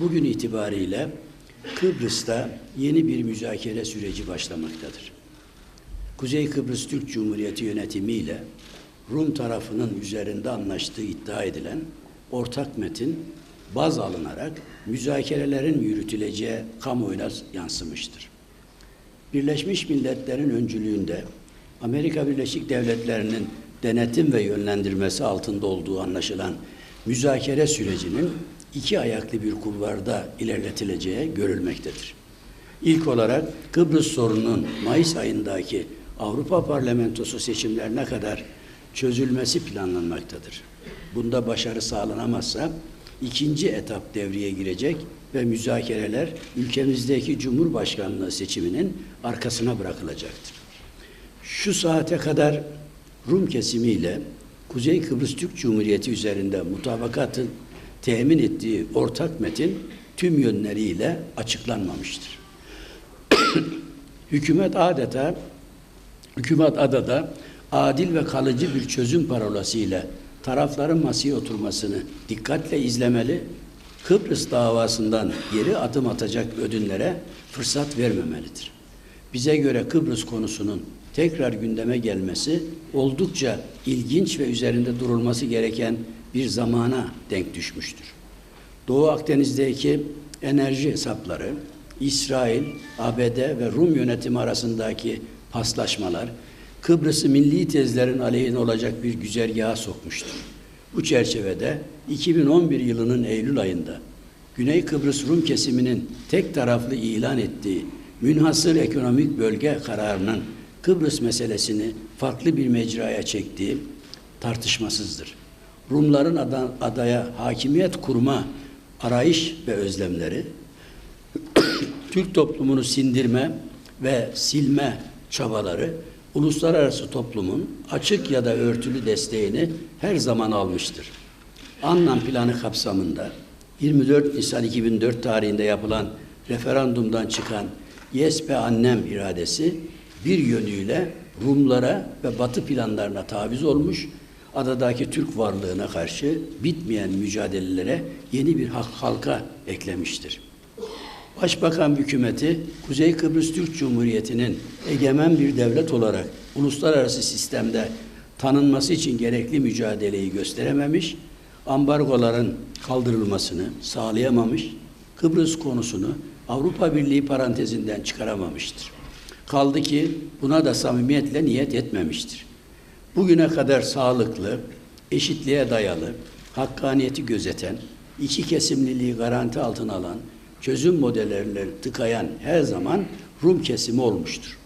bugün itibariyle Kıbrıs'ta yeni bir müzakere süreci başlamaktadır. Kuzey Kıbrıs Türk Cumhuriyeti yönetimiyle Rum tarafının üzerinde anlaştığı iddia edilen ortak metin baz alınarak müzakerelerin yürütüleceği kamuoyuna yansımıştır. Birleşmiş Milletler'in öncülüğünde Amerika Birleşik Devletleri'nin denetim ve yönlendirmesi altında olduğu anlaşılan müzakere sürecinin iki ayaklı bir kulvarda ilerletileceği görülmektedir. İlk olarak Kıbrıs sorununun Mayıs ayındaki Avrupa Parlamentosu seçimlerine kadar çözülmesi planlanmaktadır. Bunda başarı sağlanamazsa ikinci etap devreye girecek ve müzakereler ülkemizdeki Cumhurbaşkanlığı seçiminin arkasına bırakılacaktır. Şu saate kadar Rum kesimiyle Kuzey Kıbrıs Türk Cumhuriyeti üzerinde mutabakatın temin ettiği ortak metin tüm yönleriyle açıklanmamıştır. Hükümet adeta hükümet adada adil ve kalıcı bir çözüm parolası ile tarafların masaya oturmasını dikkatle izlemeli, Kıbrıs davasından geri adım atacak ödünlere fırsat vermemelidir. Bize göre Kıbrıs konusunun tekrar gündeme gelmesi oldukça ilginç ve üzerinde durulması gereken bir zamana denk düşmüştür. Doğu Akdeniz'deki enerji hesapları, İsrail, ABD ve Rum yönetimi arasındaki paslaşmalar, Kıbrıs'ı milli tezlerin aleyhine olacak bir güzergaha sokmuştur. Bu çerçevede 2011 yılının Eylül ayında Güney Kıbrıs Rum kesiminin tek taraflı ilan ettiği münhasır ekonomik bölge kararının Kıbrıs meselesini farklı bir mecraya çektiği tartışmasızdır. Rumların ada- adaya hakimiyet kurma arayış ve özlemleri, Türk toplumunu sindirme ve silme çabaları uluslararası toplumun açık ya da örtülü desteğini her zaman almıştır. Anlam planı kapsamında 24 Nisan 2004 tarihinde yapılan referandumdan çıkan Yes be annem iradesi bir yönüyle Rumlara ve Batı planlarına taviz olmuş, adadaki Türk varlığına karşı bitmeyen mücadelelere yeni bir halka eklemiştir. Başbakan hükümeti Kuzey Kıbrıs Türk Cumhuriyeti'nin egemen bir devlet olarak uluslararası sistemde tanınması için gerekli mücadeleyi gösterememiş, ambargoların kaldırılmasını sağlayamamış, Kıbrıs konusunu Avrupa Birliği parantezinden çıkaramamıştır. Kaldı ki buna da samimiyetle niyet etmemiştir. Bugüne kadar sağlıklı, eşitliğe dayalı, hakkaniyeti gözeten, iki kesimliliği garanti altına alan, çözüm modellerini tıkayan her zaman Rum kesimi olmuştur.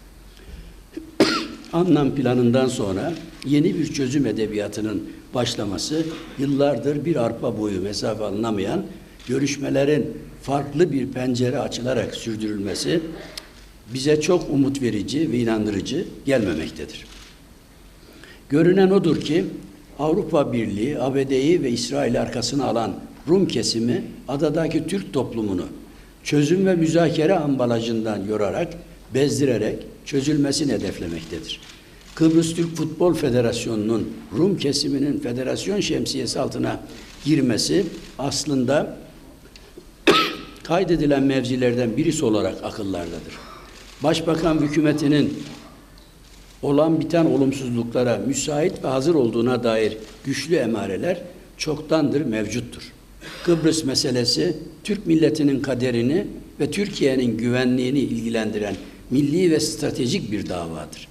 Anlam planından sonra yeni bir çözüm edebiyatının başlaması yıllardır bir arpa boyu mesafe alınamayan görüşmelerin farklı bir pencere açılarak sürdürülmesi bize çok umut verici ve inandırıcı gelmemektedir. Görünen odur ki Avrupa Birliği, ABD'yi ve İsrail arkasına alan Rum kesimi adadaki Türk toplumunu çözüm ve müzakere ambalajından yorarak, bezdirerek çözülmesini hedeflemektedir. Kıbrıs Türk Futbol Federasyonu'nun Rum kesiminin federasyon şemsiyesi altına girmesi aslında kaydedilen mevzilerden birisi olarak akıllardadır. Başbakan hükümetinin olan biten olumsuzluklara müsait ve hazır olduğuna dair güçlü emareler çoktandır mevcuttur. Kıbrıs meselesi Türk milletinin kaderini ve Türkiye'nin güvenliğini ilgilendiren milli ve stratejik bir davadır.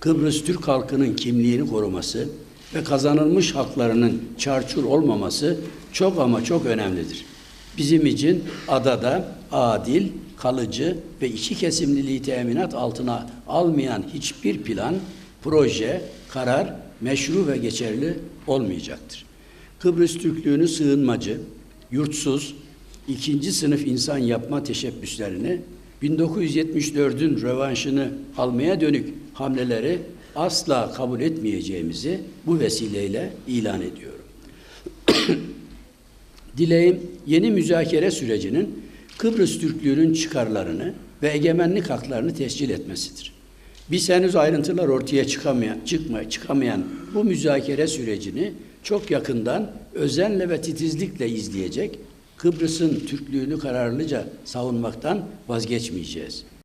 Kıbrıs Türk halkının kimliğini koruması ve kazanılmış haklarının çarçur olmaması çok ama çok önemlidir. Bizim için adada adil, kalıcı ve içi kesimliliği teminat altına almayan hiçbir plan, proje, karar meşru ve geçerli olmayacaktır. Kıbrıs Türklüğünü sığınmacı, yurtsuz, ikinci sınıf insan yapma teşebbüslerini 1974'ün rövanşını almaya dönük hamleleri asla kabul etmeyeceğimizi bu vesileyle ilan ediyorum. Dileğim yeni müzakere sürecinin Kıbrıs Türklüğünün çıkarlarını ve egemenlik haklarını tescil etmesidir. Biz henüz ayrıntılar ortaya çıkamayan, çıkma, çıkamayan bu müzakere sürecini çok yakından özenle ve titizlikle izleyecek, Kıbrıs'ın Türklüğünü kararlıca savunmaktan vazgeçmeyeceğiz.